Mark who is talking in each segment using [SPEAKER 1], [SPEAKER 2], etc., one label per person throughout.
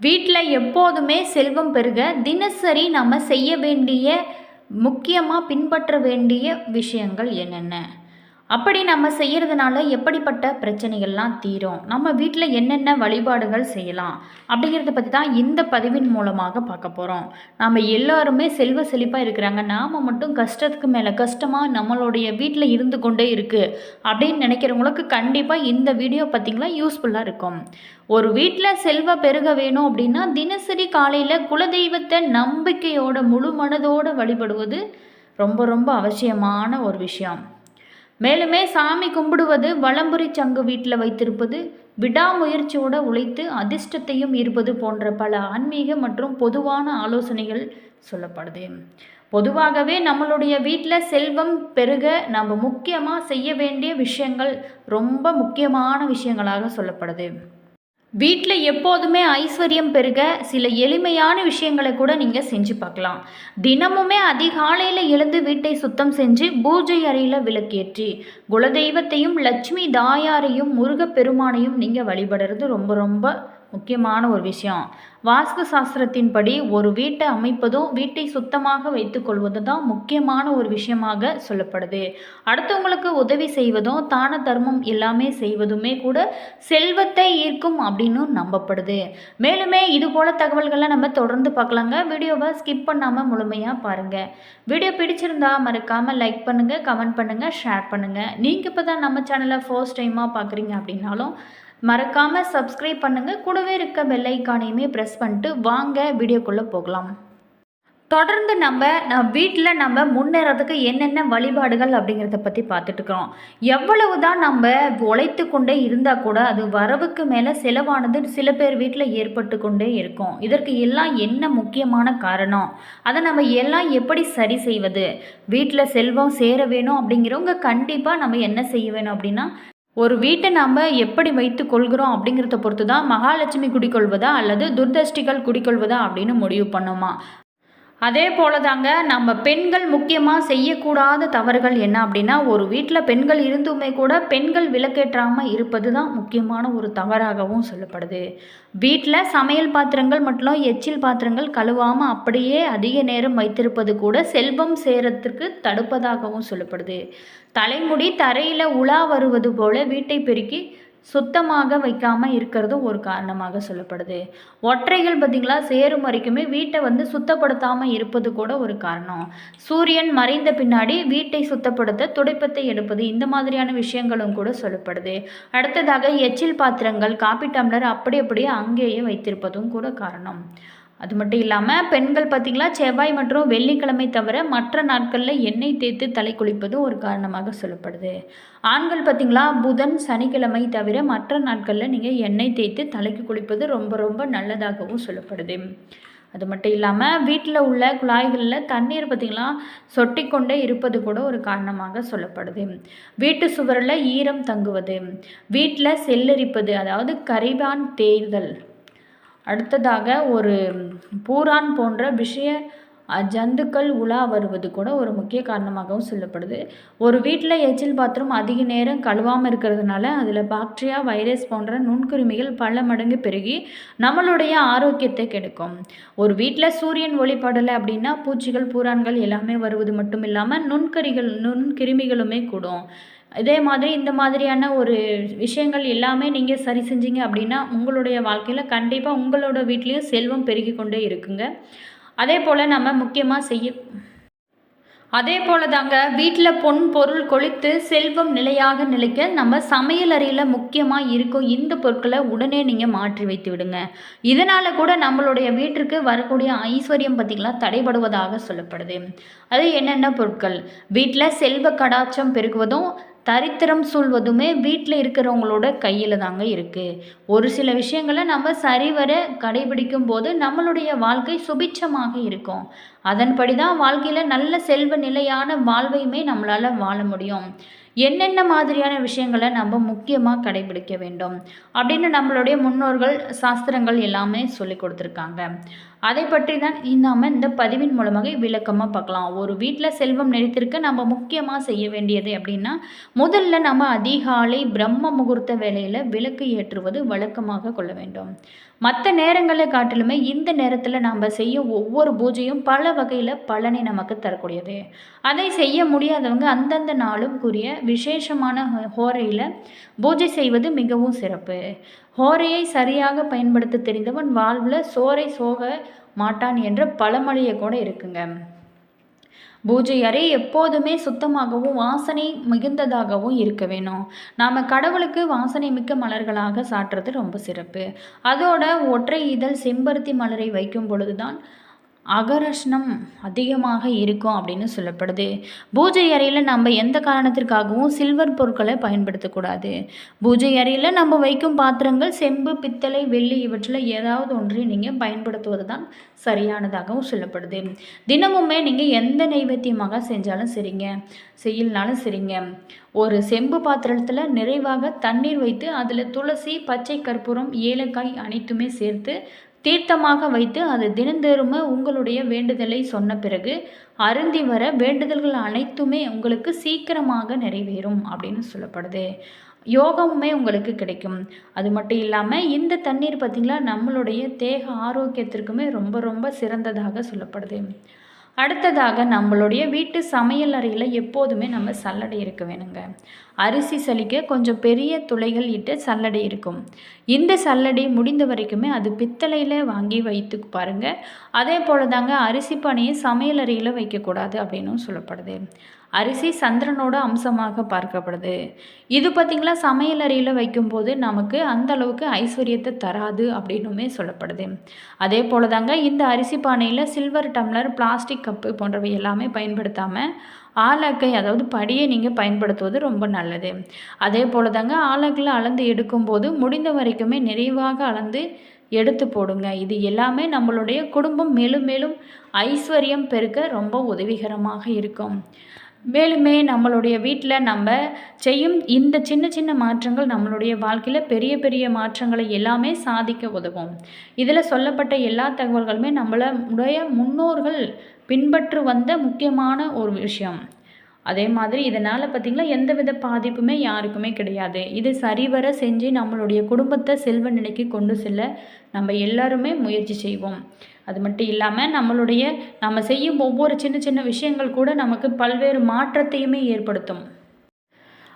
[SPEAKER 1] வீட்டில் எப்போதுமே செல்வம் பெருக தினசரி நம்ம செய்ய வேண்டிய முக்கியமாக பின்பற்ற வேண்டிய விஷயங்கள் என்னென்ன? அப்படி நம்ம செய்கிறதுனால எப்படிப்பட்ட பிரச்சனைகள்லாம் தீரும்? நம்ம வீட்டில் என்னென்ன வழிபாடுகள் செய்யலாம்? அப்படிங்கிறத பற்றி தான் இந்த பதிவின் மூலமாக பார்க்க போகிறோம் நம்ம எல்லாருமே செல்வ செழிப்பாக இருக்கிறாங்க. நாம் மட்டும் கஷ்டத்துக்கு மேலே கஷ்டமாக நம்மளுடைய வீட்டில் இருந்து கொண்டே இருக்குது அப்படின்னு நினைக்கிறவங்களுக்கு கண்டிப்பாக இந்த வீடியோ பார்த்திங்களா யூஸ்ஃபுல்லாக இருக்கும். ஒரு வீட்டில் செல்வ பெருக வேணும் அப்படின்னா தினசரி காலையில் குலதெய்வத்தை நம்பிக்கையோட முழு மனதோடு வழிபடுவது ரொம்ப ரொம்ப அவசியமான ஒரு விஷயம். மேலுமே சாமி கும்பிடுவது வலம்புரி சங்கு வீட்டில் வைத்திருப்பது விடாமுயற்சியோடு உழைத்து அதிர்ஷ்டத்தையும் இருப்பது போன்ற பல ஆன்மீக மற்றும் பொதுவான ஆலோசனைகள் சொல்லப்படுது. பொதுவாகவே நம்மளுடைய வீட்டில் செல்வம் பெருக நம்ம முக்கியமாக செய்ய வேண்டிய விஷயங்கள் ரொம்ப முக்கியமான விஷயங்களாக சொல்லப்படுது. வீட்டில் எப்போதுமே ஐஸ்வர்யம் பெருக சில எளிமையான விஷயங்களை கூட நீங்கள் செஞ்சு பார்க்கலாம். தினமுமே அதிகாலையில் எழுந்து வீட்டை சுத்தம் செஞ்சு பூஜை அறையில் விளக்கேற்றி குலதெய்வத்தையும் லட்சுமி தாயாரையும் முருகப்பெருமானையும் நீங்கள் வழிபடுறது ரொம்ப ரொம்ப முக்கியமான ஒரு விஷயம். வாஸ்து சாஸ்திரத்தின்படி ஒரு வீட்டை அமைப்பதும் வீட்டை சுத்தமாக வைத்துக்கொள்வது தான் முக்கியமான ஒரு விஷயமாக சொல்லப்படுது. அடுத்தவங்களுக்கு உதவி செய்வதும் தான தர்மம் எல்லாமே செய்வதுமே கூட செல்வத்தை ஈர்க்கும் அப்படின்னு நம்பப்படுது. மேலுமே இது போல தகவல்களை நம்ம தொடர்ந்து பார்க்கலாங்க. வீடியோவை ஸ்கிப் பண்ணாமல் முழுமையாக பாருங்கள் வீடியோ பிடிச்சிருந்தா மறக்காமல் லைக் பண்ணுங்கள் கமெண்ட் பண்ணுங்கள் ஷேர் பண்ணுங்கள் நீங்கள் இப்போ தான் நம்ம சேனலை ஃபர்ஸ்ட் டைமாக பார்க்குறீங்க அப்படின்னாலும் மறக்காமல் சப்ஸ்கிரைப் பண்ணுங்கள் கூடவே இருக்க பெல்லைக்கானையுமே ப்ரெஸ் பண்ணிட்டு வாங்க. வீடியோக்குள்ளே போகலாம். தொடர்ந்து நம்ம நம்ம வீட்டில் நம்ம முன்னேறதுக்கு என்னென்ன வழிபாடுகள் அப்படிங்கிறத பற்றி பார்த்துட்டுருக்குறோம் எவ்வளவு தான் நம்ம உழைத்து கொண்டே இருந்தால் கூட அது வரவுக்கு மேலே செலவானது சில பேர் வீட்டில் ஏற்பட்டு கொண்டே இருக்கும். இதற்கு எல்லாம் என்ன முக்கியமான காரணம்? அதை நம்ம எல்லாம் எப்படி சரி செய்வது? வீட்டில் செல்வம் சேர வேணும் அப்படிங்கிறவங்க கண்டிப்பாக நம்ம என்ன செய்ய வேணும் அப்படின்னா ஒரு வீட்டை நாம் எப்படி வைத்து கொள்கிறோம் அப்படிங்கிறத பொறுத்து தான் மகாலட்சுமி குடிக்கொள்வதா அல்லது துர்தஷ்டிகள் குடிக்கொள்வதா அப்படின்னு முடிவு பண்ணுமா? அதே போல தாங்க நம்ம பெண்கள் முக்கியமாக செய்யக்கூடாத தவறுகள் என்ன அப்படின்னா ஒரு வீட்டில் பெண்கள் இருந்துமே கூட பெண்கள் விளக்கேற்றாமல் இருப்பது தான் முக்கியமான ஒரு தவறாகவும் சொல்லப்படுது. வீட்டில் சமையல் பாத்திரங்கள் மற்றும் எச்சில் பாத்திரங்கள் கழுவாமல் அப்படியே அதிக நேரம் வைத்திருப்பது கூட செல்வம் சேரத்திற்கு தடுப்பதாகவும் சொல்லப்படுது. தலைமுடி தரையில் உலா வருவது போல வீட்டை பெருக்கி சுத்தமாக வைக்காமல் இருக்கிறதும் ஒரு காரணமாக சொல்லப்படுது. ஒற்றைகள் பார்த்திங்களா? சேரும் வரைக்குமே வீட்டை வந்து சுத்தப்படுத்தாமல் இருப்பது கூட ஒரு காரணம். சூரியன் மறைந்த பின்னாடி வீட்டை சுத்தப்படுத்த துடைப்பத்தை எடுப்பது இந்த மாதிரியான விஷயங்களும் கூட சொல்லப்படுது. அடுத்ததாக எச்சில் பாத்திரங்கள் காப்பி டம்ளர் அப்படி அப்படியே அங்கேயே வைத்திருப்பதும் கூட காரணம். அது மட்டும் இல்லாமல் பெண்கள் பார்த்திங்களா செவ்வாய் மற்றும் வெள்ளிக்கிழமை தவிர மற்ற நாட்களில் எண்ணெய் தேய்த்து தலை குளிப்பதும் ஒரு காரணமாக சொல்லப்படுது. ஆண்கள் பார்த்திங்களா புதன் சனிக்கிழமை தவிர மற்ற நாட்களில் நீங்கள் எண்ணெய் தேய்த்து தலைக்கு குளிப்பது ரொம்ப ரொம்ப நல்லதாகவும் சொல்லப்படுது. அது மட்டும் இல்லாமல் வீட்டில் உள்ள குழாய்களில் தண்ணீர் பார்த்திங்களா சொட்டி கொண்டே இருப்பது கூட ஒரு காரணமாக சொல்லப்படுது. வீட்டு சுவரில் ஈரம் தங்குவது வீட்டில் செல்லரிப்பது அதாவது கரைபான் தேர்தல் அடுத்ததாக ஒரு பூரான் போன்ற விஷய ஜந்துக்கள் உலா வருவது கூட ஒரு முக்கிய காரணமாகவும் சொல்லப்படுது. ஒரு வீட்டில் எச்சில் பாத்திரம் அதிக நேரம் கழுவாமல் இருக்கிறதுனால அதில் பாக்டீரியா வைரஸ் போன்ற நுண்கிருமிகள் பல மடங்கு பெருகி நம்மளுடைய ஆரோக்கியத்தை கெடுக்கும். ஒரு வீட்டில் சூரியன் ஒளிப்படலை அப்படின்னா பூச்சிகள் பூரான்கள் எல்லாமே வருவது மட்டும் இல்லாமல் நுண்கரிகள் நுண்கிருமிகளுமே கூடும். இதே மாதிரி இந்த மாதிரியான ஒரு விஷயங்கள் எல்லாமே நீங்கள் சரி செஞ்சீங்க அப்படின்னா உங்களுடைய வாழ்க்கையில் கண்டிப்பாக உங்களோட வீட்லேயும் செல்வம் பெருகி கொண்டே இருக்குங்க. அதே போல் நம்ம முக்கியமாக செய்ய அதே போல தாங்க வீட்டில் பொன் பொருள் கொளித்து செல்வம் நிலையாக நிலைக்க நம்ம சமையல் அறையில் முக்கியமாக இருக்கும் இந்த பொருட்களை உடனே நீங்கள் மாற்றி வைத்து விடுங்க. இதனால் கூட நம்மளுடைய வீட்டிற்கு வரக்கூடிய ஐஸ்வர்யம் பார்த்திங்களா தடைபடுவதாக சொல்லப்படுது. அது என்னென்ன பொருட்கள்? வீட்டில் செல்வ கடாச்சம் பெருகுவதும் தரித்திரம் சொல்வதுமே வீட்டில் இருக்கிறவங்களோட கையில் தாங்க இருக்குது ஒரு சில விஷயங்களை நம்ம சரிவர கடைபிடிக்கும் போது நம்மளுடைய வாழ்க்கை சுபிட்சமாக இருக்கும். அதன்படி தான் வாழ்க்கையில் நல்ல செல்வ நிலையான வாழ்வையுமே நம்மளால் வாழ முடியும். என்னென்ன மாதிரியான விஷயங்களை நம்ம முக்கியமாக கடைபிடிக்க வேண்டும்? அப்படின்னு நம்மளுடைய முன்னோர்கள் சாஸ்திரங்கள் எல்லாமே சொல்லி கொடுத்துருக்காங்க. அதை பற்றி தான் நாம் இந்த பதிவின் மூலமாக விளக்கமாக பார்க்கலாம். ஒரு வீட்டில் செல்வம் நினைத்திருக்க நம்ம முக்கியமாக செய்ய வேண்டியது அப்படின்னா முதல்ல நம்ம அதிகாலை பிரம்ம முகூர்த்த வேலையில் விளக்கு ஏற்றுவது வழக்கமாக கொள்ள வேண்டும். மற்ற நேரங்களை காட்டிலுமே இந்த நேரத்தில் நாம் செய்யும் ஒவ்வொரு பூஜையும் பல வகையில் பலனை நமக்கு தரக்கூடியது. அதை செய்ய முடியாதவங்க அந்தந்த நாளும் கூறிய விசேஷமான ஹோரையில் பூஜை செய்வது மிகவும் சிறப்பு. ஹோரையை சரியாக பயன்படுத்த தெரிந்தவன் வாழ்வில் சோரை சோக மாட்டான் என்ற பழமொழியை கூட இருக்குங்க. பூஜை அறை எப்போதுமே சுத்தமாகவும் வாசனை மிகுந்ததாகவும் இருக்க வேணும். நாம் கடவுளுக்கு வாசனை மிக்க மலர்களாக சாட்டுறது ரொம்ப சிறப்பு. அதோட ஒற்றை இதழ் செம்பருத்தி மலரை வைக்கும் பொழுது தான் அகரஷ்னம் அதிகமாக இருக்கும் அப்படின்னு சொல்லப்படுது. பூஜை அறையில் நம்ம எந்த காரணத்திற்காகவும் சில்வர் பொருட்களை பயன்படுத்தக்கூடாது. பூஜை அறையில் நம்ம வைக்கும் பாத்திரங்கள் செம்பு பித்தளை வெள்ளி இவற்றில் ஏதாவது ஒன்றை நீங்கள் பயன்படுத்துவது தான் சரியானதாகவும் சொல்லப்படுது. தினமுமே நீங்கள் எந்த நைவேத்தியமாக செஞ்சாலும் சரிங்க. செய்யலனாலும் சரிங்க. ஒரு செம்பு பாத்திரத்தில் நிறைவாக தண்ணீர் வைத்து அதில் துளசி பச்சை கற்பூரம் ஏலக்காய் அனைத்துமே சேர்த்து தீர்த்தமாக வைத்து அது தினந்தோறுமே உங்களுடைய வேண்டுதலை சொன்ன பிறகு அருந்தி வர வேண்டுதல்கள் அனைத்துமே உங்களுக்கு சீக்கிரமாக நிறைவேறும் அப்படின்னு சொல்லப்படுது. யோகமுமே உங்களுக்கு கிடைக்கும். அது மட்டும் இல்லாமல் இந்த தண்ணீர் பார்த்திங்களா நம்மளுடைய தேக ஆரோக்கியத்திற்குமே ரொம்ப ரொம்ப சிறந்ததாக சொல்லப்படுது. அடுத்ததாக நம்மளுடைய வீட்டு சமையல் அறையில் எப்போதுமே நம்ம சல்லடை இருக்க வேணுங்க. அரிசி சலிக்க கொஞ்சம் பெரிய துளைகள் இட்டு சல்லடை இருக்கும். இந்த சல்லடை முடிந்த வரைக்குமே அது பித்தளையில் வாங்கி வைத்து பாருங்கள் அதே போல் தாங்க அரிசி பணியை சமையல் அறையில் வைக்கக்கூடாது அப்படின்னும் சொல்லப்படுது. அரிசி சந்திரனோட அம்சமாக பார்க்கப்படுது. இது பார்த்திங்களா சமையல் அறையில் வைக்கும்போது நமக்கு அந்த அளவுக்கு ஐஸ்வர்யத்தை தராது அப்படின்னுமே சொல்லப்படுது. அதே போல் தாங்க இந்த அரிசி பானையில் சில்வர் டம்ளர் பிளாஸ்டிக் கப்பு போன்றவை எல்லாமே பயன்படுத்தாமல் ஆலக்கை அதாவது படியை நீங்கள் பயன்படுத்துவது ரொம்ப நல்லது. அதே போல் தாங்க ஆலக்கில் அளந்து எடுக்கும்போது முடிந்த வரைக்குமே நிறைவாக அளந்து எடுத்து போடுங்க. இது எல்லாமே நம்மளுடைய குடும்பம் மேலும் மேலும் ஐஸ்வர்யம் பெருக்க ரொம்ப உதவிகரமாக இருக்கும். மேலுமே நம்மளுடைய வீட்டில் நம்ம செய்யும் இந்த சின்ன சின்ன மாற்றங்கள் நம்மளுடைய வாழ்க்கையில் பெரிய பெரிய மாற்றங்களை எல்லாமே சாதிக்க உதவும். இதில் சொல்லப்பட்ட எல்லா தகவல்களுமே நம்மளுடைய முன்னோர்கள் பின்பற்று வந்த முக்கியமான ஒரு விஷயம். அதே மாதிரி இதனால் பார்த்திங்கன்னா எந்தவித பாதிப்புமே யாருக்குமே கிடையாது. இது சரிவர செஞ்சு நம்மளுடைய குடும்பத்தை செல்வ நிலைக்கு கொண்டு செல்ல நம்ம எல்லாருமே முயற்சி செய்வோம். அது மட்டும் இல்லாமல் நம்மளுடைய நம்ம செய்யும் ஒவ்வொரு சின்ன சின்ன விஷயங்கள் கூட நமக்கு பல்வேறு மாற்றத்தையுமே ஏற்படுத்தும்.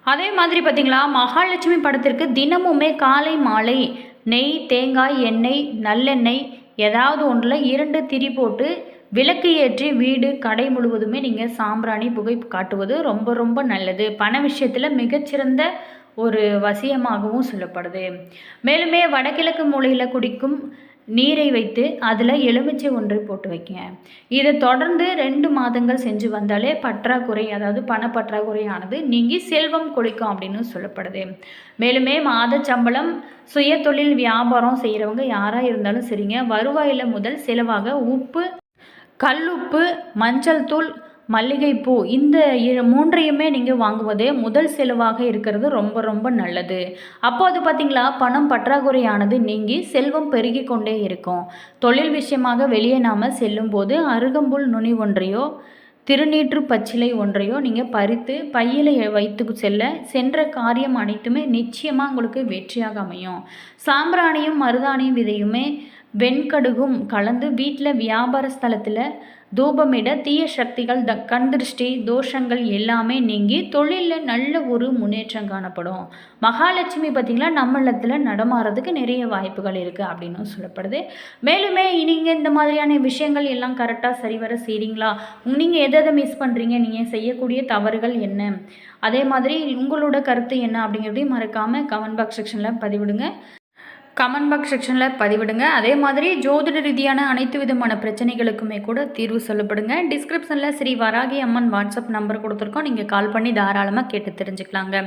[SPEAKER 1] அதே மாதிரி பார்த்திங்களா மகாலட்சுமி படத்திற்கு தினமுமே காலை மாலை நெய் தேங்காய் எண்ணெய் நல்லெண்ணெய் ஏதாவது ஒன்றில் இரண்டு திரி போட்டு விளக்கு ஏற்றி வீடு கடை முழுவதுமே நீங்கள் சாம்பிராணி புகை காட்டுவது ரொம்ப ரொம்ப நல்லது. பண விஷயத்தில் மிகச்சிறந்த ஒரு வசியமாகவும் சொல்லப்படுது. மேலுமே வடகிழக்கு மூலையில் குடிக்கும் நீரை வைத்து அதில் எலுமிச்சை ஒன்றை போட்டு வைக்கங்க இதை தொடர்ந்து ரெண்டு மாதங்கள் செஞ்சு வந்தாலே பற்றாக்குறை அதாவது பணப்பற்றாக்குறையானது நீங்கி செல்வம் கொளிக்கும் அப்படின்னு சொல்லப்படுது. மேலுமே மாத சம்பளம் சுய தொழில் வியாபாரம் செய்கிறவங்க யாராக இருந்தாலும் சரிங்க. வருவாயில் முதல் செலவாக உப்பு கல்லுப்பு மஞ்சள் தூள் மல்லிகைப்பூ. இந்த மூன்றையுமே நீங்கள் வாங்குவதே முதல் செலவாக இருக்கிறது ரொம்ப ரொம்ப நல்லது. அப்போ அது பார்த்திங்களா பணம் பற்றாக்குறையானது நீங்கி செல்வம் பெருகி கொண்டே இருக்கும். தொழில் விஷயமாக வெளியே நாம் செல்லும்போது அருகம்புல் நுனி ஒன்றையோ திருநீற்று பச்சிலை ஒன்றையோ நீங்கள் பறித்து பையில் வைத்து செல்ல சென்ற காரியம் அனைத்துமே நிச்சயமாக உங்களுக்கு வெற்றியாக அமையும். சாம்பிராணியும் மருதாணியும் விதையுமே வெண்கடுகும் கலந்து வீட்டில் வியாபார ஸ்தலத்தில் தூபமிட தீய சக்திகள் த கண் திருஷ்டி தோஷங்கள் எல்லாமே நீங்கி தொழிலில் நல்ல ஒரு முன்னேற்றம் காணப்படும். மகாலட்சுமி பார்த்தீங்கன்னா நம்மளத்தில் நடமாறதுக்கு நிறைய வாய்ப்புகள் இருக்குது அப்படின்னு சொல்லப்படுது. மேலுமே நீங்கள் இந்த மாதிரியான விஷயங்கள் எல்லாம் கரெக்டாக சரிவர செய்கிறீங்களா நீங்கள் எதை எதை மிஸ் பண்ணுறீங்க நீங்கள் செய்யக்கூடிய தவறுகள் என்ன? அதே மாதிரி உங்களோட கருத்து என்ன அப்படிங்கிறதையும் மறக்காமல் கமெண்ட் பாக்ஸ் செக்ஷனில் பதிவிடுங்க. கமெண்ட் பாக்ஸ் செக்ஷனில் பதிவிடுங்க. அதே மாதிரி ஜோதிட ரீதியான அனைத்து விதமான பிரச்சனைகளுக்குமே கூட தீர்வு சொல்லப்படுங்க. டிஸ்கிரிப்ஷனில் ஸ்ரீ வராகி அம்மன் வாட்ஸ்அப் நம்பர் கொடுத்துருக்கோம். நீங்கள் கால் பண்ணி தாராளமாக கேட்டு தெரிஞ்சுக்கலாங்க.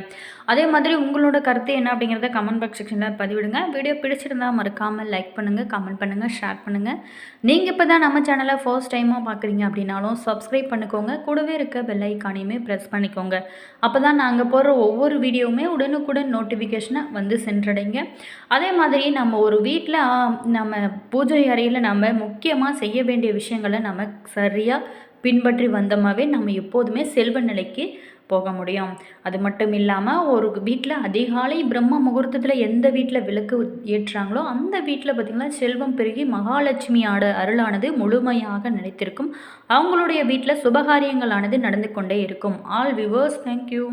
[SPEAKER 1] அதே மாதிரி உங்களோட கருத்து என்ன அப்படிங்கிறத கமெண்ட் பாக்ஸ் செக்ஷனில் பதிவிடுங்க. வீடியோ பிடிச்சிருந்தால் மறக்காமல் லைக் பண்ணுங்கள் கமெண்ட் பண்ணுங்கள் ஷேர் பண்ணுங்கள் நீங்கள் இப்போ தான் நம்ம சேனலை ஃபர்ஸ்ட் டைமாக பார்க்குறீங்க அப்படின்னாலும் சப்ஸ்கிரைப் பண்ணிக்கோங்க. கூடவே இருக்க பெல் ஐக்கானையுமே ப்ரெஸ் பண்ணிக்கோங்க. அப்போ தான் நாங்கள் போடுற ஒவ்வொரு வீடியோவுமே உடனுக்குடன் நோட்டிஃபிகேஷனை வந்து சென்றடைங்க. அதே மாதிரி மாதிரி நம்ம ஒரு வீட்டில் நம்ம பூஜை அறையில் நம்ம முக்கியமாக செய்ய வேண்டிய விஷயங்களை நம்ம சரியாக பின்பற்றி வந்தோமாவே நம்ம எப்போதுமே செல்வ நிலைக்கு போக முடியும். அது மட்டும் இல்லாமல் ஒரு வீட்டில் அதிகாலை பிரம்ம முகூர்த்தத்தில் எந்த வீட்டில் விளக்கு ஏற்றுறாங்களோ அந்த வீட்டில் பார்த்திங்கன்னா செல்வம் பெருகி மகாலட்சுமியோட அருளானது முழுமையாக நிலைத்திருக்கும். அவங்களுடைய வீட்டில் சுபகாரியங்களானது நடந்து கொண்டே இருக்கும். All viewers thank you